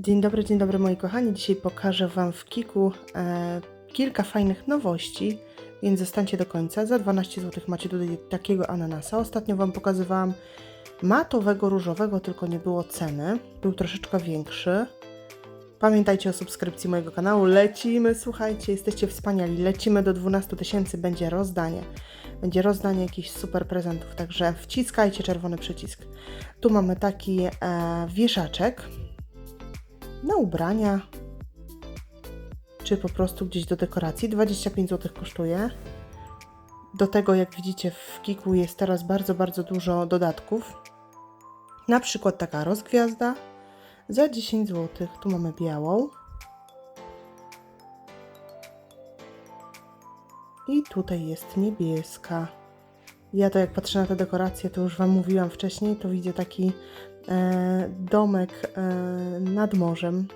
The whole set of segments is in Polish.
Dzień dobry, dzień dobry moi kochani. Dzisiaj pokażę Wam w Kiku e, kilka fajnych nowości, więc zostańcie do końca. Za 12 zł macie tutaj takiego ananasa. Ostatnio Wam pokazywałam matowego różowego, tylko nie było ceny. Był troszeczkę większy. Pamiętajcie o subskrypcji mojego kanału. Lecimy, słuchajcie, jesteście wspaniali. Lecimy do 12 tysięcy, będzie rozdanie. Będzie rozdanie jakichś super prezentów, także wciskajcie czerwony przycisk. Tu mamy taki e, wieszaczek na ubrania, czy po prostu gdzieś do dekoracji. 25 zł kosztuje. Do tego, jak widzicie, w Kiku jest teraz bardzo, bardzo dużo dodatków. Na przykład taka rozgwiazda za 10 zł. Tu mamy białą. I tutaj jest niebieska. Ja to jak patrzę na te dekoracje, to już Wam mówiłam wcześniej, to widzę taki domek e, nad morzem,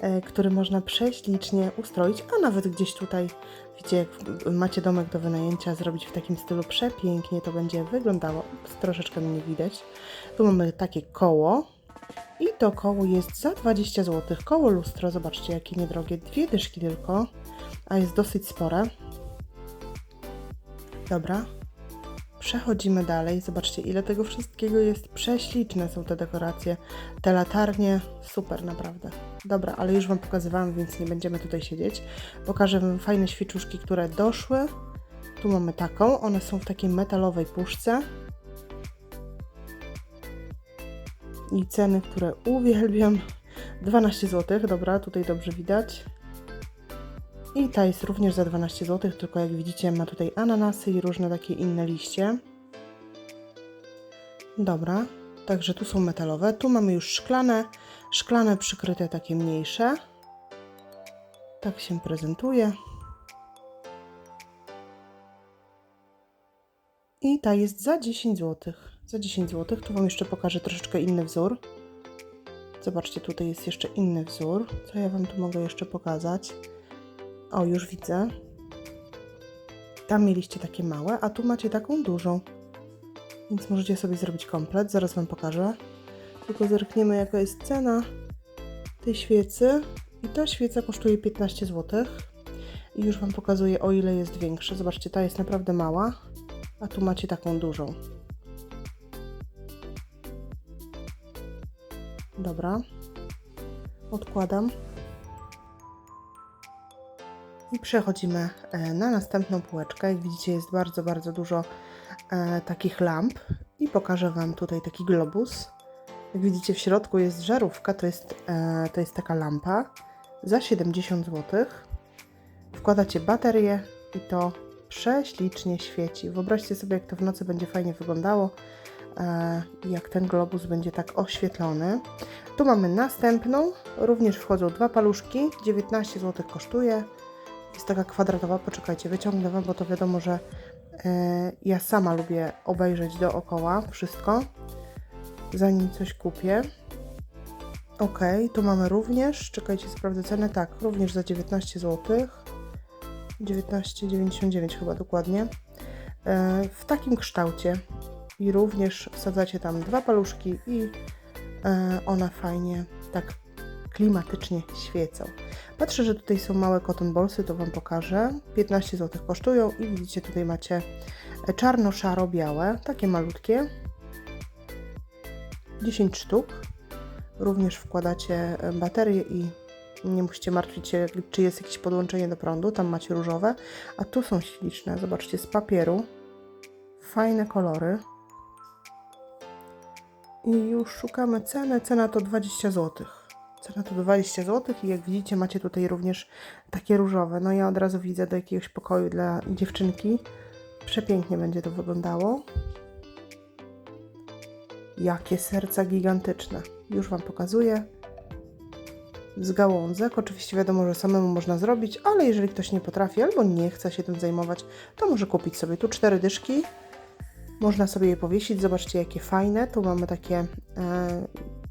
e, który można prześlicznie ustroić, a nawet gdzieś tutaj, widzicie, jak macie domek do wynajęcia, zrobić w takim stylu przepięknie to będzie wyglądało. Troszeczkę mnie widać. Tu mamy takie koło. I to koło jest za 20 zł. Koło lustro, zobaczcie jakie niedrogie. Dwie dyszki tylko, a jest dosyć spore. Dobra, Przechodzimy dalej. Zobaczcie, ile tego wszystkiego jest. Prześliczne są te dekoracje. Te latarnie, super naprawdę. Dobra, ale już Wam pokazywałam, więc nie będziemy tutaj siedzieć. Pokażę Wam fajne świeczuszki, które doszły. Tu mamy taką. One są w takiej metalowej puszce. I ceny, które uwielbiam. 12 zł. Dobra, tutaj dobrze widać. I ta jest również za 12 zł, tylko jak widzicie ma tutaj ananasy i różne takie inne liście. Dobra, także tu są metalowe. Tu mamy już szklane, szklane przykryte takie mniejsze. Tak się prezentuje. I ta jest za 10 zł. Za 10 zł. Tu Wam jeszcze pokażę troszeczkę inny wzór. Zobaczcie, tutaj jest jeszcze inny wzór. Co ja Wam tu mogę jeszcze pokazać? O, już widzę. Tam mieliście takie małe, a tu macie taką dużą. Więc możecie sobie zrobić komplet. Zaraz Wam pokażę. Tylko zerkniemy, jaka jest cena tej świecy. I ta świeca kosztuje 15 zł. I już Wam pokazuję, o ile jest większa. Zobaczcie, ta jest naprawdę mała, a tu macie taką dużą. Dobra. Odkładam. I przechodzimy e, na następną półeczkę. Jak widzicie, jest bardzo, bardzo dużo e, takich lamp. I pokażę Wam tutaj taki globus. Jak widzicie, w środku jest żarówka, to jest, e, to jest taka lampa za 70 zł. Wkładacie baterię i to prześlicznie świeci. Wyobraźcie sobie, jak to w nocy będzie fajnie wyglądało, jak ten globus będzie tak oświetlony. Tu mamy następną, również wchodzą dwa paluszki, 19 zł kosztuje. Jest taka kwadratowa, poczekajcie, wyciągnę Wam, bo to wiadomo, że e, ja sama lubię obejrzeć dookoła wszystko, zanim coś kupię. Ok, tu mamy również, czekajcie, sprawdzę cenę, tak, również za 19 zł. 19,99 chyba dokładnie. E, w takim kształcie. I również wsadzacie tam dwa paluszki i e, one fajnie tak klimatycznie świecą. Patrzę, że tutaj są małe cotton ballsy, to Wam pokażę. 15 zł kosztują i widzicie tutaj macie czarno-szaro-białe, takie malutkie. 10 sztuk. Również wkładacie baterię i nie musicie martwić się, czy jest jakieś podłączenie do prądu. Tam macie różowe, a tu są śliczne. Zobaczcie, z papieru. Fajne kolory. I już szukamy cenę. Cena to 20 zł. Cena to 20 zł i jak widzicie macie tutaj również takie różowe. No ja od razu widzę do jakiegoś pokoju dla dziewczynki. Przepięknie będzie to wyglądało. Jakie serca gigantyczne. Już Wam pokazuję. Z gałązek. Oczywiście wiadomo, że samemu można zrobić, ale jeżeli ktoś nie potrafi albo nie chce się tym zajmować, to może kupić sobie tu cztery dyszki. Można sobie je powiesić. Zobaczcie, jakie fajne. Tu mamy takie e,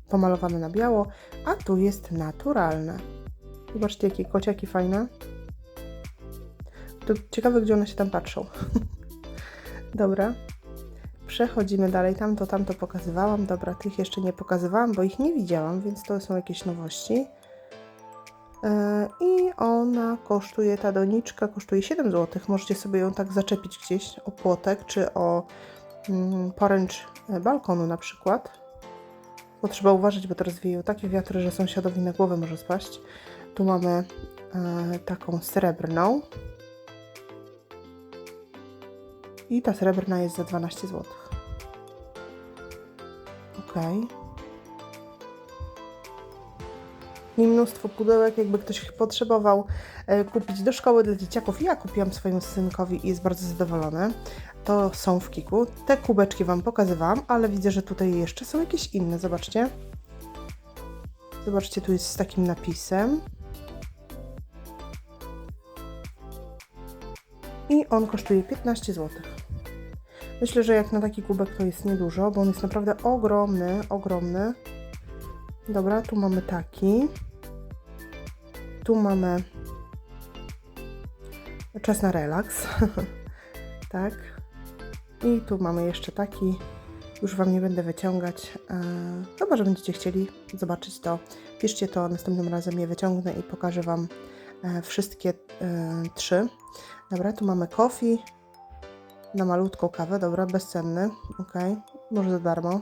pomalowane na biało, a tu jest naturalne. Zobaczcie, jakie kociaki fajne. To ciekawe, gdzie one się tam patrzą. Dobra. Przechodzimy dalej. Tamto, tamto pokazywałam. Dobra, tych jeszcze nie pokazywałam, bo ich nie widziałam, więc to są jakieś nowości. E, I ona kosztuje, ta doniczka kosztuje 7 zł. Możecie sobie ją tak zaczepić gdzieś o płotek czy o mm, poręcz e, balkonu na przykład. Bo trzeba uważać, bo to rozwieją takie wiatry, że sąsiadowi na głowę może spaść. Tu mamy e, taką srebrną. I ta srebrna jest za 12 zł. Ok. I mnóstwo pudełek, jakby ktoś potrzebował e, kupić do szkoły dla dzieciaków. Ja kupiłam swojemu synkowi i jest bardzo zadowolony. To są w Kiku. Te kubeczki Wam pokazywałam, ale widzę, że tutaj jeszcze są jakieś inne. Zobaczcie. Zobaczcie, tu jest z takim napisem. I on kosztuje 15 zł. Myślę, że jak na taki kubek to jest niedużo, bo on jest naprawdę ogromny, ogromny. Dobra, tu mamy taki. Tu mamy czas na relaks. tak. I tu mamy jeszcze taki. Już Wam nie będę wyciągać. Chyba, że będziecie chcieli zobaczyć to. Piszcie to, następnym razem je wyciągnę i pokażę Wam e, wszystkie e, trzy. Dobra, tu mamy coffee na malutką kawę, dobra, bezcenny, ok, może za darmo.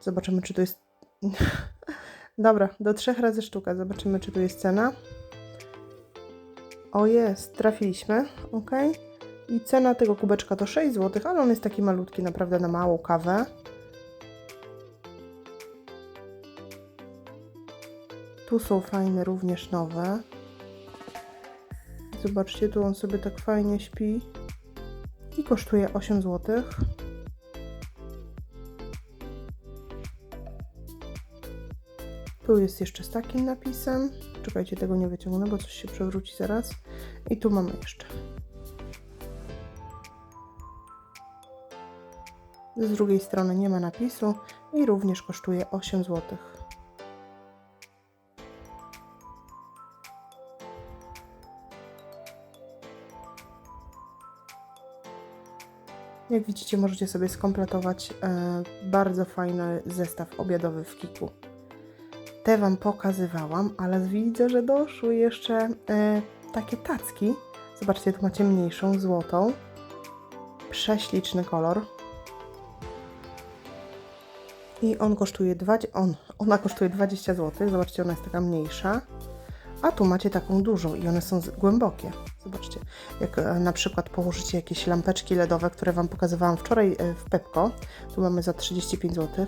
Zobaczymy, czy tu jest... dobra, do trzech razy sztuka, zobaczymy, czy tu jest cena. O jest, trafiliśmy, ok. I cena tego kubeczka to 6 zł, ale on jest taki malutki, naprawdę na małą kawę. Tu są fajne, również nowe. Zobaczcie, tu on sobie tak fajnie śpi i kosztuje 8 zł. Tu jest jeszcze z takim napisem. Czekajcie, tego nie wyciągnę, bo coś się przewróci zaraz. I tu mamy jeszcze. Z drugiej strony nie ma napisu i również kosztuje 8 zł. Jak widzicie, możecie sobie skompletować e, bardzo fajny zestaw obiadowy w Kiku. Te Wam pokazywałam, ale widzę, że doszły jeszcze e, takie tacki. Zobaczcie, tu macie mniejszą, złotą. Prześliczny kolor. I on kosztuje 20, on, ona kosztuje 20 zł. Zobaczcie, ona jest taka mniejsza. A tu macie taką dużą i one są głębokie. Zobaczcie, jak e, na przykład położycie jakieś lampeczki LEDowe, które Wam pokazywałam wczoraj e, w Pepko, tu mamy za 35 zł,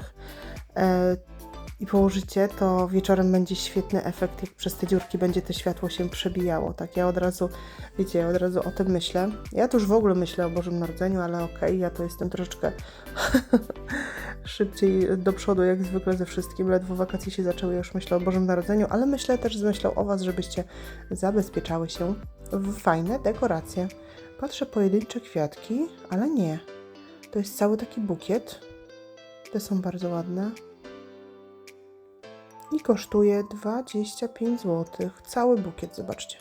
i położycie, to wieczorem będzie świetny efekt, jak przez te dziurki będzie to światło się przebijało. Tak, ja od razu, wiecie, ja od razu o tym myślę. Ja tu już w ogóle myślę o Bożym Narodzeniu, ale okej, ja to jestem troszeczkę szybciej do przodu, jak zwykle ze wszystkim. Ledwo wakacje się zaczęły, już myślę o Bożym Narodzeniu, ale myślę też z myślą o Was, żebyście zabezpieczały się w fajne dekoracje. Patrzę pojedyncze kwiatki, ale nie. To jest cały taki bukiet. Te są bardzo ładne. I kosztuje 25 zł. Cały bukiet, zobaczcie.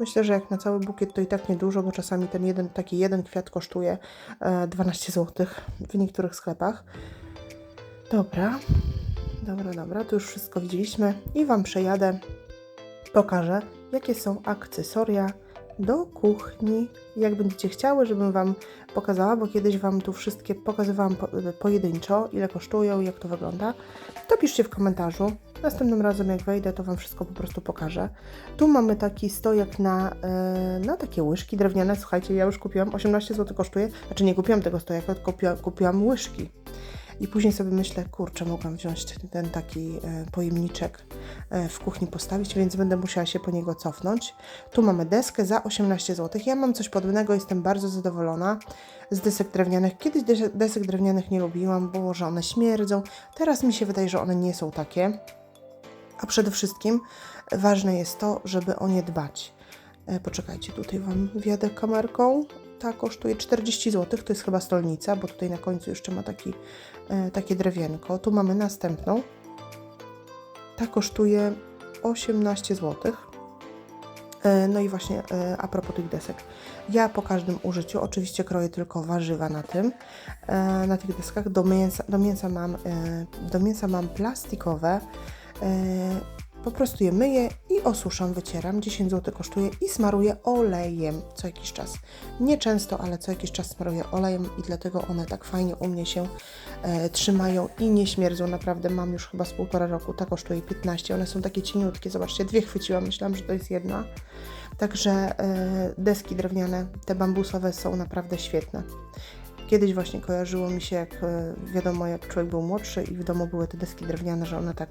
Myślę, że jak na cały bukiet to i tak niedużo, bo czasami ten jeden, taki jeden kwiat kosztuje e, 12 zł w niektórych sklepach. Dobra, dobra, dobra, to już wszystko widzieliśmy i Wam przejadę, pokażę, jakie są akcesoria do kuchni. Jak będziecie chciały, żebym Wam pokazała, bo kiedyś Wam tu wszystkie pokazywałam po, pojedynczo, ile kosztują, jak to wygląda, to piszcie w komentarzu. Następnym razem jak wejdę, to Wam wszystko po prostu pokażę. Tu mamy taki stojak na, e, na takie łyżki drewniane. Słuchajcie, ja już kupiłam, 18 zł kosztuje. Znaczy nie kupiłam tego stojaka, tylko kupiłam, kupiłam łyżki. I później sobie myślę, kurczę, mogłam wziąć ten, taki e, pojemniczek e, w kuchni postawić, więc będę musiała się po niego cofnąć. Tu mamy deskę za 18 zł. Ja mam coś podobnego, jestem bardzo zadowolona z desek drewnianych. Kiedyś des- desek drewnianych nie lubiłam, bo że one śmierdzą. Teraz mi się wydaje, że one nie są takie. A przede wszystkim ważne jest to, żeby o nie dbać. E, poczekajcie, tutaj Wam wjadę kamerką. Ta kosztuje 40 zł, to jest chyba stolnica, bo tutaj na końcu jeszcze ma taki, e, takie drewienko. Tu mamy następną. Ta kosztuje 18 zł. E, No i właśnie e, a propos tych desek. Ja po każdym użyciu oczywiście kroję tylko warzywa na tym, e, na tych deskach. Do mięsa, do mięsa, mam, do mięsa mam plastikowe. Po prostu je myję i osuszam, wycieram. 10 zł kosztuje i smaruję olejem co jakiś czas. Nie często, ale co jakiś czas smaruję olejem i dlatego one tak fajnie u mnie się e, trzymają i nie śmierdzą. Naprawdę mam już chyba z półtora roku. Ta kosztuje 15. One są takie cieniutkie. Zobaczcie, dwie chwyciłam. Myślałam, że to jest jedna. Także e, deski drewniane, te bambusowe są naprawdę świetne. Kiedyś właśnie kojarzyło mi się, jak e, wiadomo, jak człowiek był młodszy i w domu były te deski drewniane, że one tak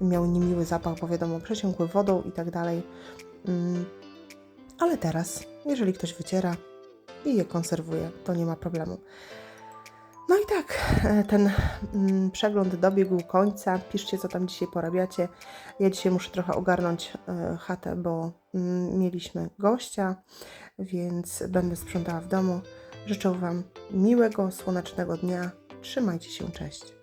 miały niemiły zapach, bo wiadomo, przesiąkły wodą i tak dalej. Mm, Ale teraz, jeżeli ktoś wyciera i je konserwuje, to nie ma problemu. No i tak, e, ten mm, przegląd dobiegł końca. Piszcie, co tam dzisiaj porabiacie. Ja dzisiaj muszę trochę ogarnąć e, chatę, bo mm, mieliśmy gościa, więc będę sprzątała w domu. Życzę Wam miłego, słonecznego dnia. Trzymajcie się, cześć.